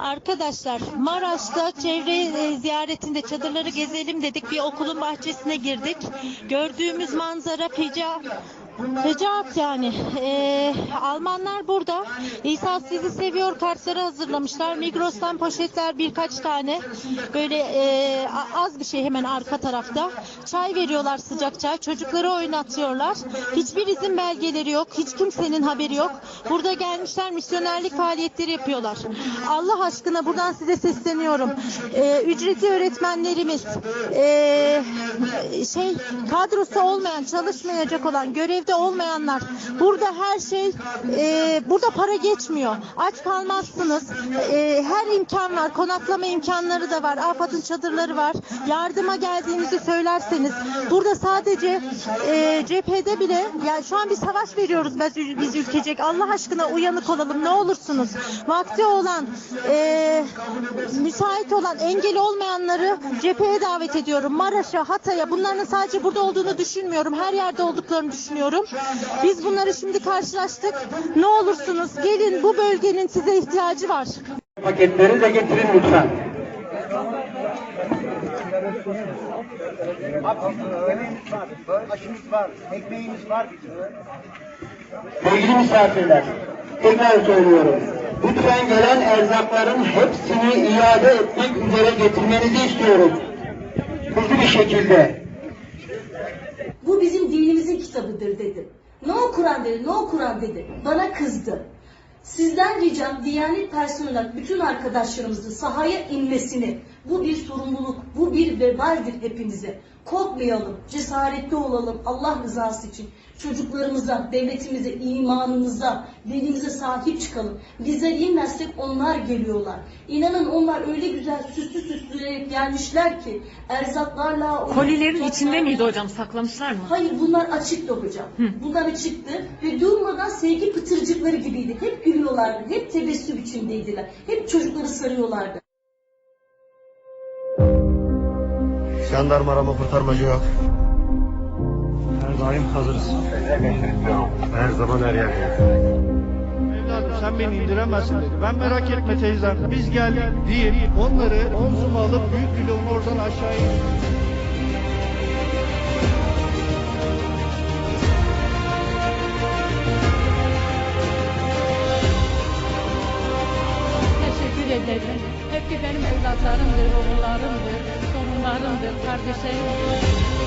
Arkadaşlar Maraş'ta çevre e, ziyaretinde çadırları gezelim dedik. Bir okulun bahçesine girdik. Gördüğümüz manzara feca Fecaat yani. Ee, Almanlar burada. İsa sizi seviyor kartları hazırlamışlar. Migros'tan poşetler birkaç tane. Böyle e, az bir şey hemen arka tarafta. Çay veriyorlar sıcak çay. Çocukları oynatıyorlar. Hiçbir izin belgeleri yok. Hiç kimsenin haberi yok. Burada gelmişler misyonerlik faaliyetleri yapıyorlar. Allah aşkına buradan size sesleniyorum. Ee, ücretli öğretmenlerimiz, ee, şey kadrosu olmayan, çalışmayacak olan, görevde olmayanlar. Burada her şey, ee, burada para geçmiyor. Aç kalmazsınız. Ee, her imkan var. Konaklama imkanları da var. AFAD'ın çadırları var. Yardıma geldiğinizi söylerseniz. Burada sadece ee, cephede bile, yani şu an bir savaş veriyoruz biz, biz ülkecek. Allah aşkına uyanık olalım ne olursunuz. Vakti olan, ee, müsait olan, engel olmayanları cepheye davet ediyorum. Maraş'a, Hatay'a bunların sadece burada olduğunu düşünmüyorum. Her yerde olduklarını düşünüyorum. Biz bunları şimdi karşılaştık. Ne olursunuz gelin bu bölgenin size ihtiyacı var. Paketleri de getirin lütfen. Yemeğimiz var, aşımız var, ekmeğimiz var bizim. Sevgili misafirler, tekrar söylüyorum. Lütfen gelen erzakların hepsini iade etmek üzere getirmenizi istiyoruz. Hızlı bir şekilde. Bu bizim dinimizin kitabıdır dedim. Ne o Kur'an dedi, ne o Kur'an dedi. Bana kızdı. Sizden ricam Diyanet personel bütün arkadaşlarımızın sahaya inmesini. Bu bir sorumluluk, bu bir vebaldir hepimize. Korkmayalım, cesaretli olalım Allah rızası için. Çocuklarımıza, devletimize, imanımıza, dinimize sahip çıkalım. Bizler inmezsek onlar geliyorlar. İnanın onlar öyle güzel süslü süsleyerek gelmişler ki erzaklarla... Kolilerin içinde miydi hocam? Saklamışlar mı? Hayır bunlar açıktı hocam. Bunlar açıktı ve durmadan sevgi pıtırcıkları gibiydi. Hep gülüyorlardı, hep tebessüm içindeydiler. Hep çocukları sarıyorlardı. Jandarma arama kurtarmacı yok. Her daim hazırız. Her zaman her yerde. Evladım sen beni indiremezsin dedi. Ben merak etme teyzem. Biz geldik deyip onları omzuma alıp büyük bloğun oradan aşağıya indirdim. Teşekkür ederim. Hepsi benim evlatlarımdır, oğullarımdır, Umarım ve kardeşlerim.